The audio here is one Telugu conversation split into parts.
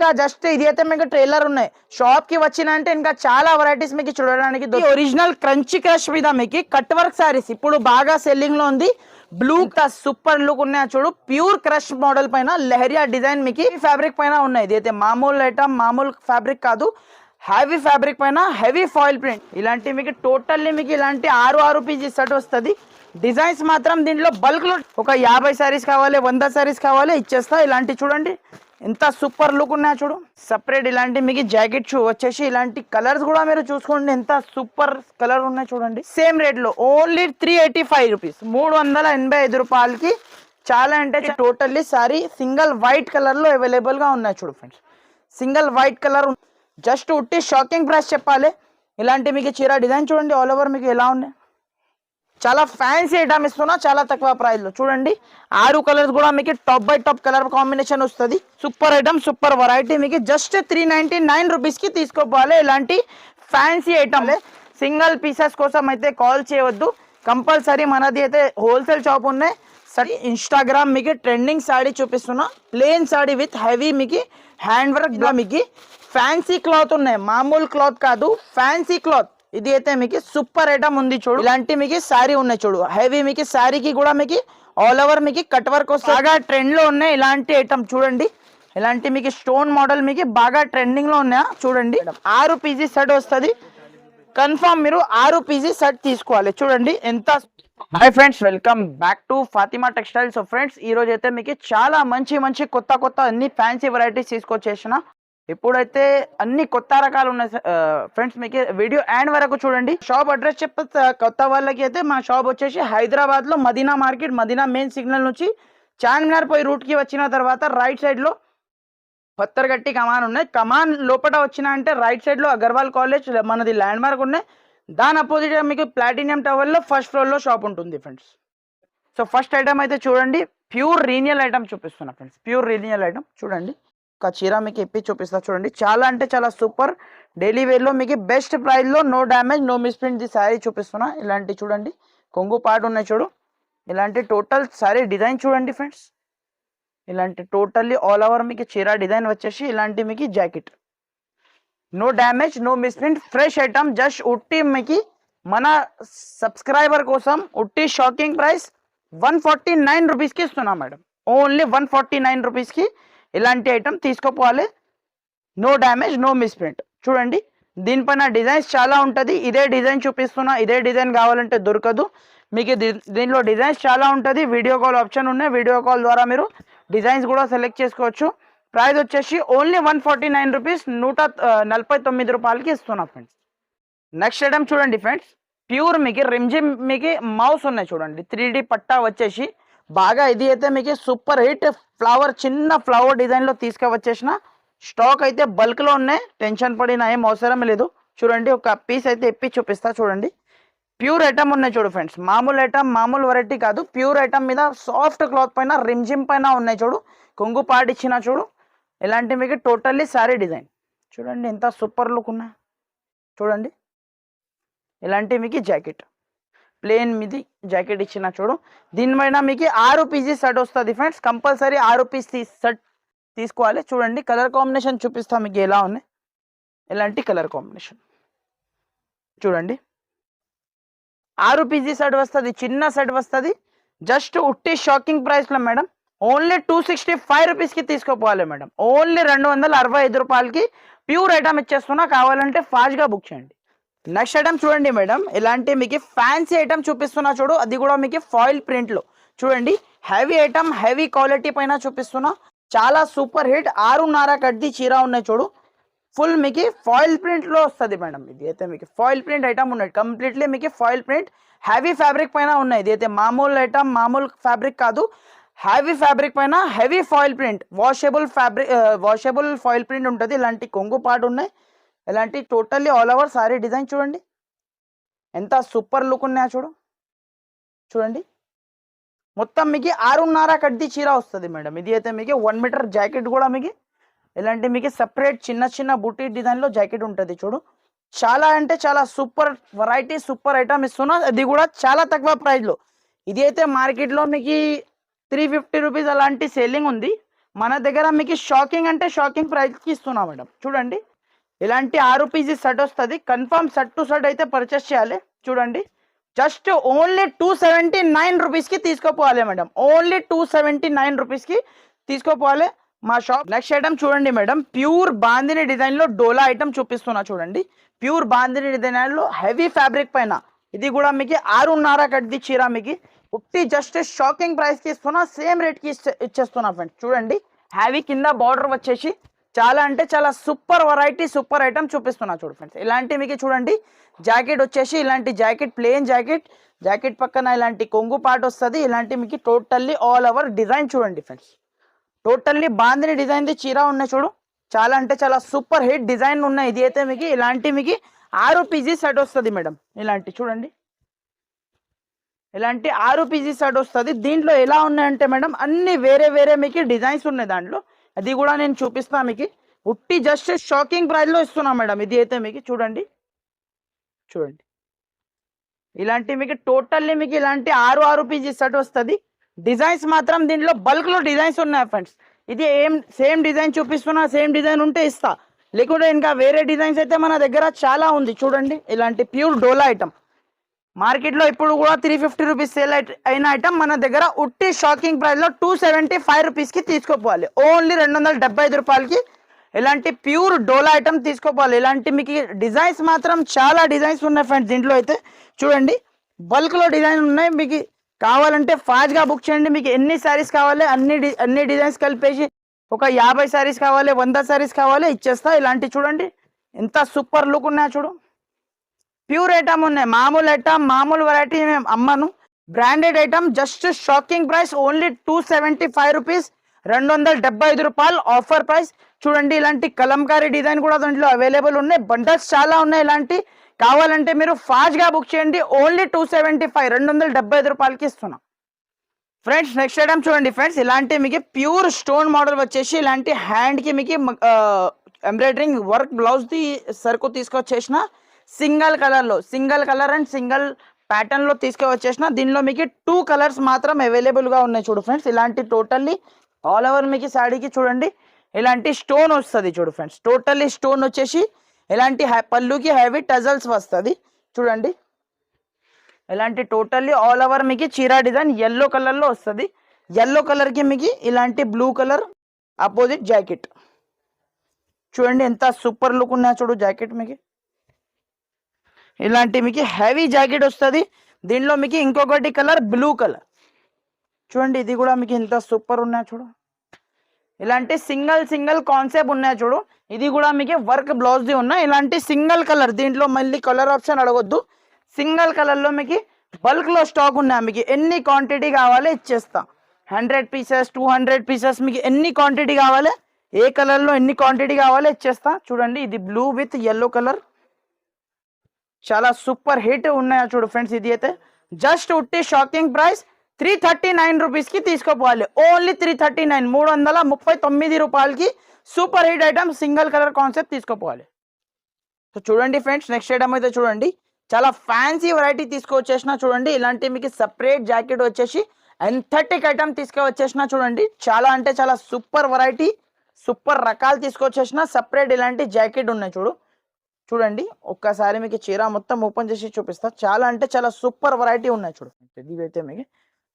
ఇంకా జస్ట్ ఇది అయితే మీకు ట్రైలర్ ఉన్నాయి. షాప్కి వచ్చినంటే ఇంకా చాలా వెరైటీస్ మీకు చూడడానికి ఒరిజినల్ క్రంచి క్రష్ మీద మీకు కట్ వర్క్ సారీస్ ఇప్పుడు బాగా సెల్లింగ్లో ఉంది. బ్లూ సూపర్ లుక్ ఉన్నాయి చూడు. ప్యూర్ క్రష్ మోడల్ పైన లెహరియా డిజైన్ మీకు ఫ్యాబ్రిక్ పైన ఉన్నాయి. ఇది అయితే మామూలు ఐటమ్ మామూలు ఫ్యాబ్రిక్ కాదు. హెవీ ఫ్యాబ్రిక్ పైన హెవీ ఫాయిల్ ప్రింట్ ఇలాంటి మీకు టోటల్లీ మీకు ఇలాంటి ఆరు ఆరు పీజీ సెట్ వస్తుంది. డిజైన్స్ మాత్రం దీంట్లో బల్క్లో ఒక యాభై శారీస్ కావాలి వంద శారీస్ కావాలి ఇచ్చేస్తా. ఇలాంటి చూడండి. ఎంత సూపర్ లుక్ ఉన్నాయో చూడు. సపరేట్ ఇలాంటి మీకు జాకెట్ షూ వచ్చేసి ఇలాంటి కలర్స్ కూడా మీరు చూసుకోండి. ఎంత సూపర్ కలర్ ఉన్నాయి చూడండి. సేమ్ రేట్లో only three eighty five rupees మూడు వందల ఎనభై ఐదు రూపాయలకి చాలా అంటే టోటల్లీ సారీ సింగిల్ వైట్ కలర్లో అవైలబుల్గా ఉన్నాయి చూడు friends single white colour just ఉట్టి షాకింగ్ ప్రైస్ చెప్పాలి. ఇలాంటి మీకు చీర డిజైన్ చూడండి. ఆల్ ఓవర్ మీకు ఎలా ఉన్నాయి? చాలా ఫ్యాన్సీ ఐటమ్ ఇస్తున్నా చాలా తక్కువ ప్రైస్లో చూడండి ఆరు కలర్స్ కూడా మీకు top by top colour combination వస్తుంది. సూపర్ ఐటమ్ సూపర్ వెరైటీ మీకు జస్ట్ త్రీ నైన్టీ నైన్ రూపీస్కి తీసుకోపోవాలి ఇలాంటి ఫ్యాన్సీ ఐటమ్ సింగిల్ పీసెస్ కోసం అయితే కాల్ చేయవద్దు. కంపల్సరీ మనది అయితే హోల్సేల్ షాప్ ఉన్నాయి సరే ఇన్స్టాగ్రామ్ మీకు ట్రెండింగ్ సాడీ చూపిస్తున్నా. ప్లెయిన్ సాడీ విత్ హెవీ మీకు హ్యాండ్ వర్క్ మీకు. ఫ్యాన్సీ క్లాత్ ఉన్నాయి మామూలు క్లాత్ కాదు ఫ్యాన్సీ క్లాత్ ఇది అయితే మీకు సూపర్ ఐటమ్ ఉంది చూడు. ఇలాంటి మీకు శారీ ఉన్నాయి చూడు. హెవీ మీకు శారీకి కూడా మీకు ఆల్ ఓవర్ మీకు కట్ వర్క్ వస్తుంది బాగా ట్రెండ్లో ఉన్నాయి ఇలాంటి ఐటమ్ చూడండి. ఇలాంటి మీకు స్టోన్ మోడల్ మీకు బాగా ట్రెండింగ్లో ఉన్నాయా చూడండి. ఆరు పీజీ సెట్ వస్తుంది. కన్ఫామ్ మీరు ఆరు పీజీ సెట్ తీసుకోవాలి. చూడండి ఎంత hi friends welcome back to Fatima textiles friends ఈ రోజు అయితే మీకు చాలా మంచి మంచి కొత్త కొత్త అన్ని ఫ్యాన్సీ వెరైటీస్ తీసుకొచ్చేసిన ఇప్పుడైతే అన్ని కొత్త రకాలు ఉన్నాయి ఫ్రెండ్స్ మీకు వీడియో ఎండ్ వరకు చూడండి. షాప్ అడ్రస్ చెప్తా కొత్త వాళ్ళకి అయితే మా షాప్ వచ్చేసి హైదరాబాద్లో Madina market Madina main signal నుంచి చార్మినార్ పోయి రూట్కి వచ్చిన తర్వాత రైట్ సైడ్లో పత్తర్గట్టి కమాన్ ఉన్నాయి. కమాన్ లోపల వచ్చిన అంటే రైట్ సైడ్లో అగర్వాల్ కాలేజ్ మనది ల్యాండ్ మార్క్ ఉన్నాయి. దాని అపోజిట్ మీకు ప్లాటినియం టవర్లో ఫస్ట్ ఫ్లోర్లో షాప్ ఉంటుంది ఫ్రెండ్స్ సో ఫస్ట్ ఐటమ్ అయితే చూడండి. ప్యూర్ రీనియల్ ఐటమ్ చూపిస్తున్నా ఫ్రెండ్స్ ప్యూర్ రీనియల్ ఐటమ్ చూడండి. ఒక చీర మీకు ఇప్పి చూపిస్తా చూడండి. చాలా అంటే చాలా సూపర్. డైలీ వేర్లో మీకు బెస్ట్ ప్రైస్లో no damage no misprint the sari చూపిస్తున్నా. ఇలాంటి చూడండి. కొంగు పాటు ఉన్నాయి చూడు. ఇలాంటి టోటల్ శారీ డిజైన్ చూడండి ఫ్రెండ్స్ ఇలాంటి టోటల్లీ ఆల్ ఓవర్ మీకు చీర డిజైన్ వచ్చేసి ఇలాంటి మీకు jacket no damage no misprint fresh item just ఉట్టి మీకు మన సబ్స్క్రైబర్ కోసం ఉట్టి shocking price one forty nine రూపీస్కి ఇస్తున్నాం madam only one forty nine రూపీస్కి ఇలాంటి ఐటమ్ తీసుకోపోవాలి. నో డ్యామేజ్ నో మిస్ప్రింట్ చూడండి దీనిపైన డిజైన్స్ చాలా ఉంటుంది. ఇదే డిజైన్ చూపిస్తున్నా ఇదే డిజైన్ కావాలంటే దొరకదు. మీకు దీ- దీనిలో డిజైన్స్ చాలా ఉంటుంది. వీడియో కాల్ ఆప్షన్ ఉన్నాయి. వీడియో కాల్ ద్వారా మీరు డిజైన్స్ కూడా సెలెక్ట్ చేసుకోవచ్చు. ప్రైస్ వచ్చేసి only one forty nine rupees నూట నలభై తొమ్మిది రూపాయలకి ఇస్తున్నా ఫ్రెండ్స్ నెక్స్ట్ ఐటమ్ చూడండి ఫ్రెండ్స్ ప్యూర్ మీకు రిమ్జిమ్ మీకు మౌస్ ఉన్నాయి చూడండి. త్రీ పట్టా వచ్చేసి బాగా ఇది అయితే మీకు సూపర్ హిట్ ఫ్లవర్ చిన్న ఫ్లవర్ డిజైన్లో తీసుకువచ్చేసిన స్టాక్ అయితే బల్క్లో ఉన్నాయి. టెన్షన్ పడిన ఏం అవసరం లేదు. చూడండి ఒక పీస్ అయితే ఎప్పి చూపిస్తా చూడండి. ప్యూర్ ఐటమ్ ఉన్నాయి చూడు ఫ్రెండ్స్. మామూలు ఐటమ్ మామూలు వెరైటీ కాదు. ప్యూర్ ఐటమ్ మీద సాఫ్ట్ క్లాత్ పైన రిమ్జిమ్ పైన ఉన్నాయి చూడు. కొంగు పాటిచ్చిన చూడు. ఇలాంటి మీకు టోటల్లీ సారీ డిజైన్. చూడండి ఎంత సూపర్ లుక్ ఉన్నాయి చూడండి. ఇలాంటి మీకు జాకెట్. ప్లేన్ మీది జాకెట్ ఇచ్చిన చూడు. దీనిపైన మీకు ఆరు పీసీ సెట్ వస్తుంది ఫ్రెండ్స్ కంపల్సరీ ఆరు పీస్ సెట్ తీసుకోవాలి. చూడండి కలర్ కాంబినేషన్ చూపిస్తా మీకు ఎలా ఉన్నాయి. ఎలాంటి కలర్ కాంబినేషన్. చూడండి. ఆరు పీసీ సెట్ వస్తుంది చిన్న సెట్ వస్తుంది. జస్ట్ ఉట్టి షాకింగ్ ప్రైస్లో madam. Only two sixty five రూపీస్కి తీసుకోపోవాలి మేడం. ఓన్లీ రెండు వందల అరవై ఐదు రూపాయలకి ప్యూర్ ఐటమ్ ఇచ్చేస్తున్నా. కావాలంటే ఫాస్ట్గా బుక్ చేయండి. నెక్స్ట్ ఐటమ్ చూడండి మేడం. ఇలాంటి మీకు ఫ్యాన్సీ ఐటమ్ చూపిస్తున్నా చూడు. అది కూడా మీకు ఫాయిల్ ప్రింట్లో చూడండి. హెవీ ఐటమ్ హెవీ క్వాలిటీ పైన చూపిస్తున్నా. చాలా సూపర్ హిట్ ఆరున్నర కడ్ది చీర ఉన్నాయి చూడు. ఫుల్ మీకు ఫాయిల్ ప్రింట్లో వస్తుంది మేడం. ఇది అయితే మీకు ఫాయిల్ ప్రింట్ ఐటమ్ ఉన్నాయి. కంప్లీట్లీ మీకు ఫాయిల్ ప్రింట్ హెవీ ఫ్యాబ్రిక్ పైన ఉన్నాయి. ఇది అయితే మామూలు ఐటమ్ మామూలు ఫ్యాబ్రిక్ కాదు. హెవీ ఫ్యాబ్రిక్ పైన heavy foil print washable fabric washable foil print ఉంటుంది. ఇలాంటి కొంగు పాటు ఉన్నాయి. ఇలాంటి totally all over sari design చూడండి. ఎంత సూపర్ లుక్ ఉన్నాయో చూడు. చూడండి. మొత్తం మీకు ఆరున్నర కడ్ది చీర వస్తుంది మేడం. ఇది అయితే మీకు వన్ మీటర్ జాకెట్ కూడా మీకు. ఇలాంటి మీకు సెపరేట్ చిన్న చిన్న బుటీ డిజైన్లో జాకెట్ ఉంటుంది చూడు. చాలా అంటే చాలా సూపర్ వెరైటీ సూపర్ ఐటమ్ ఇస్తున్నా. అది కూడా చాలా తక్కువ ప్రైస్లో ఇది అయితే మార్కెట్లో మీకు త్రీ ఫిఫ్టీ రూపీస్ అలాంటి సేలింగ్ ఉంది. మన దగ్గర మీకు షాకింగ్ అంటే షాకింగ్ ప్రైస్కి ఇస్తున్నాం మేడం. చూడండి. ఇలాంటి ఆరు పీజీ సెట్ వస్తుంది? కన్ఫర్మ్ సెట్ టు సెట్ అయితే పర్చేస్ చేయాలి. చూడండి. Just only two seventy nine రూపీస్కి తీసుకోపోవాలి madam. Only two seventy nine రూపీస్కి తీసుకోపోవాలి. మా షాప్ నెక్స్ట్ ఐటమ్ చూడండి మేడం. ప్యూర్ బాందిని డిజైన్లో డోలా ఐటమ్ చూపిస్తున్నా చూడండి. ప్యూర్ బాందిని డిజైన్లో హెవీ ఫ్యాబ్రిక్ పైన. ఇది కూడా మీకు ఆరున్నర కట్ది చీర మీకు. ఉట్టి జస్ట్ షాకింగ్ ప్రైస్కి ఇస్తున్నా. సేమ్ రేట్కి ఇచ్చే ఇచ్చేస్తున్నా ఫ్రెండ్స్ చూడండి. హ్యావీ కింద బార్డర్ వచ్చేసి చాలా అంటే చాలా సూపర్ వెరైటీ సూపర్ ఐటమ్ చూపిస్తున్నా చూడు ఫ్రెండ్స్ ఇలాంటి మీకు చూడండి జాకెట్ వచ్చేసి ఇలాంటి జాకెట్ ప్లెయిన్ జాకెట్ జాకెట్ పక్కన ఇలాంటి కొంగు పాట వస్తుంది. ఇలాంటి మీకు టోటల్లీ ఆల్ ఓవర్ డిజైన్ చూడండి ఫ్రెండ్స్ టోటల్లీ బాందిని డిజైన్ది చీర ఉన్నాయి చూడు. చాలా అంటే చాలా సూపర్ హిట్ డిజైన్ ఉన్నాయి. ఇది అయితే మీకు ఇలాంటి మీకు ఆరు పీజీ సెట్ వస్తుంది మేడం ఇలాంటి చూడండి. ఇలాంటి ఆరు పీజీ సెట్ వస్తుంది. దీంట్లో ఎలా ఉన్నాయంటే మేడం అన్ని వేరే వేరే మీకు డిజైన్స్ ఉన్నాయి దాంట్లో. అది కూడా నేను చూపిస్తాను మీకు. ఉట్టి జస్ట్ షాకింగ్ ప్రైస్లో ఇస్తున్నాను మేడం. ఇది అయితే మీకు చూడండి. చూడండి. ఇలాంటి మీకు టోటల్లీ మీకు ఇలాంటి ఆరు ఆరు పీజీ సెట్ వస్తుంది. డిజైన్స్ మాత్రం దీంట్లో బల్క్లో డిజైన్స్ ఉన్నాయి ఫ్రెండ్స్. ఇది ఏం సేమ్ డిజైన్ చూపిస్తున్నా సేమ్ డిజైన్ ఉంటే ఇస్తా. లేకుంటే ఇంకా వేరే డిజైన్స్ అయితే మన దగ్గర చాలా ఉంది. చూడండి. ఇలాంటి ప్యూర్ డోలా ఐటమ్. మార్కెట్లో ఇప్పుడు కూడా త్రీ ఫిఫ్టీ రూపీస్ సేల్ అయిన ఐటమ్ మన దగ్గర ఉట్టి షాకింగ్ ప్రైస్లో టూ సెవెంటీ ఫైవ్ రూపీస్కి తీసుకోపోవాలి. ఓన్లీ రెండు వందల డెబ్బై ఐదు రూపాయలకి ఇలాంటి ప్యూర్ డోలా ఐటమ్ తీసుకోపోవాలి. ఇలాంటి మీకు డిజైన్స్ మాత్రం చాలా డిజైన్స్ ఉన్నాయి ఫ్రెండ్స్ దీంట్లో అయితే. చూడండి బల్క్లో డిజైన్ ఉన్నాయి. మీకు కావాలంటే ఫాస్ట్గా బుక్ చేయండి. మీకు ఎన్ని శారీస్ కావాలి అన్ని డి- అన్ని డిజైన్స్ కలిపేసి ఒక యాభై శారీస్ కావాలి వంద శారీస్ కావాలి ఇచ్చేస్తా. ఇలాంటి చూడండి ఎంత సూపర్ లుక్ ఉన్నాయో చూడు. ప్యూర్ ఐటమ్ ఉన్నాయి. మామూలు ఐటమ్ మామూలు వెరైటీ మేము అమ్మను. Branded item just shocking price only two seventy five rupees రెండు వందల డెబ్బై ఐదు రూపాయలు ఆఫర్ ప్రైస్ చూడండి ఇలాంటి కలంకారీ డిజైన్ కూడా దాంట్లో అవైలబుల్ ఉన్నాయి. బండల్స్ చాలా ఉన్నాయి ఇలాంటి. కావాలంటే మీరు ఫాస్ట్గా బుక్ చేయండి. ఓన్లీ టూ సెవెంటీ ఫైవ్ రెండు వందల డెబ్బై ఐదు రూపాయలకి ఇస్తున్నాం. ఫ్రెండ్స్ నెక్స్ట్ ఐటమ్ చూడండి ఫ్రెండ్స్ ఇలాంటి మీకు ప్యూర్ స్టోన్ మోడల్ వచ్చేసి ఇలాంటి హ్యాండ్కి మీకు ఎంబ్రాయిడరింగ్ వర్క్ బ్లౌజ్ది సరుకు తీసుకొచ్చేసిన సింగల్ కలర్లో సింగల్ కలర్ అండ్ సింగల్ ప్యాటర్న్లో తీసుకువచ్చేసిన దీనిలో మీకు టూ కలర్స్ మాత్రం అవైలబుల్గా ఉన్నాయి చూడు ఫ్రెండ్స్. ఇలాంటి టోటల్లీ ఆల్ ఓవర్ మీకు శాడీకి చూడండి ఇలాంటి స్టోన్ వస్తుంది చూడు ఫ్రెండ్స్. టోటల్లీ స్టోన్ వచ్చేసి ఇలాంటి పళ్ళుకి హెవీ టజల్స్ వస్తుంది. చూడండి. ఇలాంటి టోటల్లీ ఆల్ ఓవర్ మీకు చీరా డిజైన్ ఎల్లో కలర్లో వస్తుంది. ఎల్లో కలర్కి మీకు ఇలాంటి బ్లూ కలర్ అపోజిట్ జాకెట్ చూడండి ఎంత సూపర్ లుక్ ఉన్నా చూడు జాకెట్ మీకు. ఇలాంటి మీకు హెవీ జాకెట్ వస్తుంది. దీనిలో మీకు ఇంకొకటి కలర్ బ్లూ కలర్ చూడండి ఇది కూడా మీకు ఇంత సూపర్ ఉన్నాయి చూడు. ఇలాంటి సింగల్ సింగల్ కాన్సెప్ట్ ఉన్నాయి చూడు. ఇది కూడా మీకు వర్క్ బ్లౌజ్ది ఉన్నాయి ఇలాంటి సింగల్ కలర్ దీంట్లో మళ్ళీ కలర్ ఆప్షన్ అడగొద్దు. సింగల్ కలర్లో మీకు బల్క్లో స్టాక్ ఉన్నాయి మీకు. ఎన్ని క్వాంటిటీ కావాలో ఇచ్చేస్తా. Hundred pieces two hundred pieces మీకు ఎన్ని క్వాంటిటీ కావాలి ఏ కలర్లో ఎన్ని క్వాంటిటీ కావాలో ఇచ్చేస్తా. చూడండి ఇది బ్లూ విత్ ఎల్లో కలర్ చాలా సూపర్ హిట్ ఉన్నాయా చూడు ఫ్రెండ్స్ ఇది అయితే జస్ట్ ఉట్టి shocking price three thirty nine రూపీస్కి తీసుకోపోవాలి ఓన్లీ త్రీ థర్టీ నైన్ మూడు వందల ముప్పై తొమ్మిది రూపాయలకి super hit item single colour concept తీసుకోపోవాలి so చూడండి ఫ్రెండ్స్ నెక్స్ట్ ఐటమ్ అయితే చూడండి. చాలా ఫ్యాన్సీ వెరైటీ తీసుకొచ్చేసిన చూడండి. ఇలాంటి మీకు సపరేట్ జాకెట్ వచ్చేసి ఎంథటిక్ ఐటమ్ తీసుకువచ్చేసిన చూడండి. చాలా అంటే చాలా సూపర్ వెరైటీ సూపర్ రకాలు తీసుకొచ్చేసిన సపరేట్ ఇలాంటి జాకెట్ ఉన్నాయి చూడు. చూడండి ఒక్కసారి మీకు చీర మొత్తం ఓపెన్ చేసి చూపిస్తా. చాలా అంటే చాలా సూపర్ వెరైటీ ఉన్నాయి చూడు. ఇది అయితే మీకు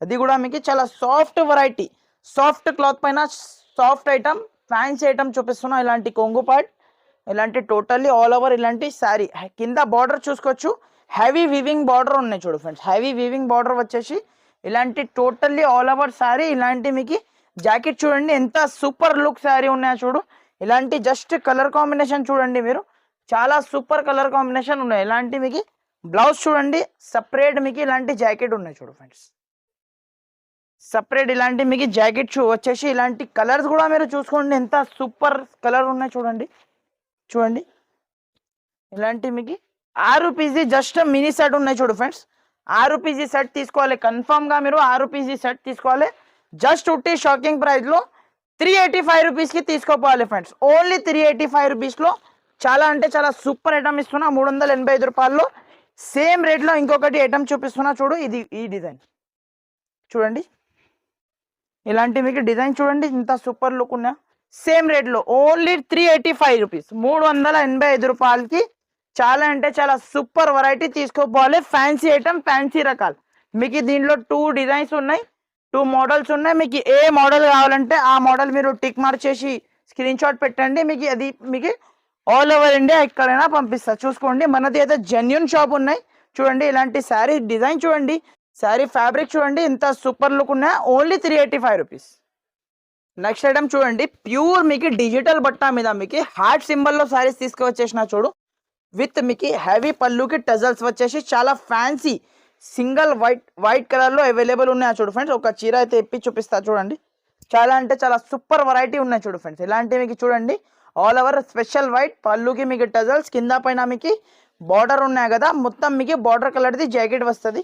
అది కూడా మీకు చాలా సాఫ్ట్ వెరైటీ సాఫ్ట్ క్లాత్ పైన సాఫ్ట్ ఐటమ్ ఫ్యాన్సీ ఐటమ్ చూపిస్తున్నాం ఇలాంటి కొంగు పార్ట్ ఇలాంటి టోటల్లీ ఆల్ ఓవర్ ఇలాంటి శారీ కింద బార్డర్ చూసుకోవచ్చు. హెవీ వివింగ్ బార్డర్ ఉన్నాయి చూడు ఫ్రెండ్స్ హెవీ వివింగ్ బార్డర్ వచ్చేసి ఇలాంటి టోటల్లీ ఆల్ ఓవర్ శారీ ఇలాంటి మీకు జాకెట్ చూడండి ఎంత సూపర్ లుక్ శారీ ఉన్నాయో చూడు. ఇలాంటి జస్ట్ కలర్ కాంబినేషన్ చూడండి మీరు. చాలా సూపర్ కలర్ కాంబినేషన్ ఉన్నాయి. ఇలాంటి మీకు? బ్లౌజ్ చూడండి సపరేట్ మీకు ఇలాంటి జాకెట్ ఉన్నాయి చూడు ఫ్రెండ్స్ సపరేట్ ఇలాంటి మీకు జాకెట్ వచ్చేసి ఇలాంటి కలర్స్ కూడా మీరు చూసుకోండి. ఎంత సూపర్ కలర్ ఉన్నాయి చూడండి. చూడండి. ఇలాంటి మీకు ఆరు పీజీ జస్ట్ మినీ సెట్ ఉన్నాయి చూడు ఫ్రెండ్స్ ఆరు పీజీ సెట్ తీసుకోవాలి. కన్ఫామ్గా మీరు ఆరు పీజీ సెట్ తీసుకోవాలి. జస్ట్ ఉట్టి షాకింగ్ ప్రైస్లో త్రీ ఎయిటీ ఫైవ్ రూపీస్కి తీసుకోపోవాలి friends only three eighty five రూపీస్లో చాలా అంటే చాలా సూపర్ ఐటమ్ ఇస్తున్నా. మూడు వందల ఎనభై ఐదు రూపాయల్లో సేమ్ రేట్లో ఇంకొకటి ఐటమ్ చూపిస్తున్నా. చూడు ఇది ఈ డిజైన్. చూడండి. ఇలాంటి మీకు డిజైన్ చూడండి. ఇంత సూపర్ లుక్ ఉన్నా. సేమ్ రేట్లో only three eighty five rupees. మూడు వందల ఎనభై ఐదు రూపాయలకి చాలా అంటే చాలా సూపర్ వెరైటీ తీసుకోపోవాలి ఫ్యాన్సీ ఐటమ్ ఫ్యాన్సీ రకాలు. మీకు దీంట్లో టూ డిజైన్స్ ఉన్నాయి టూ మోడల్స్ ఉన్నాయి. మీకు ఏ మోడల్ కావాలంటే ఆ మోడల్ మీరు టిక్ మార్క్ చేసి స్క్రీన్ షాట్ పెట్టండి. మీకు అది మీకు ఆల్ ఓవర్ ఇండియా ఎక్కడైనా పంపిస్తా. చూసుకోండి మనది అయితే జెన్యున్ షాప్ ఉన్నాయి. చూడండి ఇలాంటి శారీ డిజైన్ చూడండి శారీ ఫ్యాబ్రిక్ చూడండి ఇంత సూపర్ లుక్ ఉన్నాయి only three eighty five rupees next item చూడండి ప్యూర్ మీకు డిజిటల్ బట్టా మీద మీకు హార్ట్ సింబల్లో శారీస్ తీసుకువచ్చేసిన చూడు విత్ మీకు హెవీ పళ్ళుకి టజల్స్ వచ్చేసి చాలా ఫ్యాన్సీ సింగిల్ వైట్ వైట్ కలర్లో అవైలబుల్ ఉన్నాయి చూడు ఫ్రెండ్స్ ఒక చీర అయితే ఎప్పి చూపిస్తా చూడండి. చాలా అంటే చాలా సూపర్ వెరైటీ ఉన్నాయి చూడు ఫ్రెండ్స్ ఇలాంటివి మీకు చూడండి ఆల్ ఓవర్ స్పెషల్ వైట్ పళ్ళుకి మీకు టజల్స్ కింద పైన మీకు బార్డర్ ఉన్నాయి కదా మొత్తం మీకు బార్డర్ కలర్ది జాకెట్ వస్తుంది.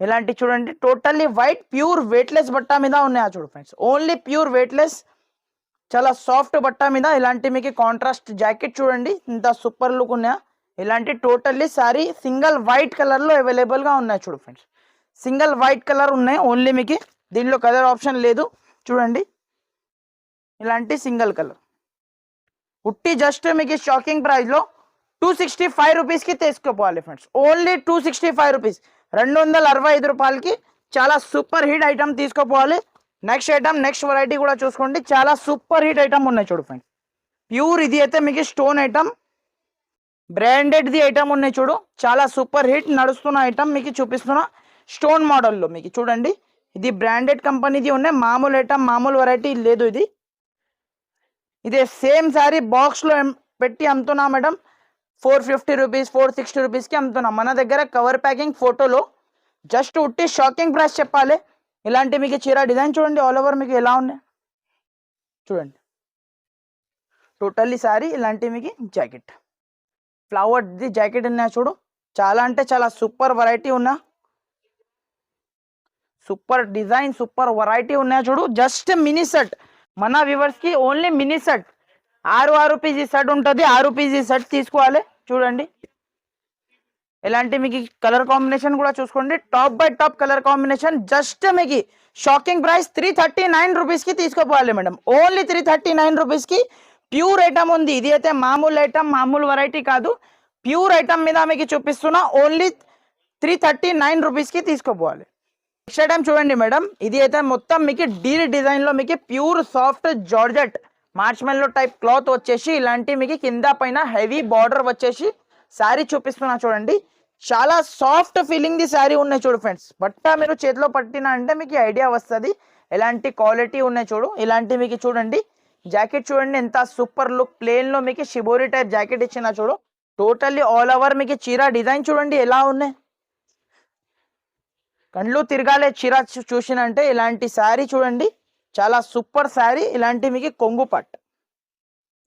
ఇలాంటి చూడండి టోటల్లీ వైట్ ప్యూర్ వెయిట్లెస్ బట్ట మీద ఉన్నాయా చూడు ఫ్రెండ్స్ ఓన్లీ ప్యూర్ వెయిట్లెస్ చాలా సాఫ్ట్ బట్ట మీద ఇలాంటి మీకు కాంట్రాస్ట్ జాకెట్ చూడండి ఇంత సూపర్ లుక్ ఉన్నాయా? ఇలాంటి టోటల్లీ సారీ సింగిల్ వైట్ కలర్లో అవైలబుల్గా ఉన్నాయి చూడు ఫ్రెండ్స్ సింగిల్ వైట్ కలర్ ఉన్నాయి ఓన్లీ మీకు దీనిలో కలర్ ఆప్షన్ లేదు. చూడండి ఇలాంటి సింగిల్ కలర్ పుట్టి జస్ట్ మీకు షాకింగ్ ప్రైస్లో టూ సిక్స్టీ ఫైవ్ రూపీస్కి తీసుకోపోవాలి friends only two sixty five rupees రెండు వందల అరవై ఐదు రూపాయలకి చాలా సూపర్ హిట్ ఐటమ్ తీసుకోపోవాలి. నెక్స్ట్ ఐటమ్ నెక్స్ట్ వెరైటీ కూడా చూసుకోండి. చాలా సూపర్ హిట్ ఐటమ్ ఉన్నాయి చూడు ఫ్రెండ్స్ ప్యూర్ ఇది అయితే మీకు స్టోన్ ఐటమ్ బ్రాండెడ్ది ఐటమ్ ఉన్నాయి చూడు. చాలా సూపర్ హిట్ నడుస్తున్న ఐటమ్ మీకు చూపిస్తున్నా స్టోన్ మోడల్లో మీకు చూడండి. ఇది బ్రాండెడ్ కంపెనీది ఉన్నాయి. మామూలు ఐటమ్ మామూలు వెరైటీ లేదు ఇది. ఇదే సేమ్ శారీ బాక్స్లో పెట్టి అమ్ముతున్నా madam four fifty rupees four sixty రూపీస్కి అమ్ముతున్నాం. మన దగ్గర కవర్ ప్యాకింగ్ ఫోటోలో జస్ట్ ఉట్టి షాకింగ్ ప్రైస్ చెప్పాలి. ఇలాంటి మీకు చీర డిజైన్ చూడండి ఆల్ ఓవర్ మీకు ఎలా ఉన్నాయి. చూడండి. టోటల్లీ సారీ ఇలాంటి మీకు జాకెట్ ఫ్లవర్ది జాకెట్ ఉన్నాయి చూడు. చాలా అంటే చాలా సూపర్ వెరైటీ ఉన్నా. సూపర్ డిజైన్ సూపర్ వెరైటీ ఉన్నాయి చూడు. జస్ట్ మినీ సెట్ మన వ్యూవర్స్కి ఓన్లీ మినీ సెట్ ఆరు ఆరు పీజీ సెట్ ఉంటుంది ఆరు పీజీ సెట్ తీసుకోవాలి. చూడండి. ఇలాంటి మీకు కలర్ కాంబినేషన్ కూడా చూసుకోండి. Top by top colour combination just మీకు shocking price three thirty nine రూపీస్కి తీసుకోపోవాలి madam only three thirty nine రూపీస్కి ప్యూర్ ఐటమ్ ఉంది. ఇది అయితే మామూలు ఐటమ్ మామూలు వెరైటీ కాదు. ప్యూర్ ఐటమ్ మీద మీకు చూపిస్తున్నా ఓన్లీ త్రీ థర్టీ నైన్ రూపీస్కి తీసుకోపోవాలి నెక్స్ట్ ఐటమ్ చూడండి మేడం. ఇది అయితే మొత్తం మీకు డీల్ డిజైన్లో మీకు pure soft georgette marshmallow type cloth వచ్చేసి ఇలాంటి మీకు కింద పైన హెవీ బార్డర్ వచ్చేసి శారీ చూపిస్తున్నా చూడండి. చాలా సాఫ్ట్ ఫీలింగ్ ది శారీ ఉన్నాయి చూడు ఫ్రెండ్స్. బట్ట మీరు చేతిలో పట్టిన అంటే మీకు ఐడియా వస్తుంది. ఎలాంటి క్వాలిటీ ఉన్నాయి చూడు. ఇలాంటి మీకు చూడండి. జాకెట్ చూడండి ఎంత సూపర్ లుక్. ప్లేన్లో మీకు షిబోరి టైప్ జాకెట్ ఇచ్చిన చూడు. టోటల్లీ ఆల్ ఓవర్ మీకు చీర డిజైన్ చూడండి ఎలా ఉన్నాయి. కండ్లు తిరగాలే చీర చూసినంటే ఇలాంటి శారీ చూడండి. చాలా సూపర్ శారీ. ఇలాంటి మీకు కొంగు పట్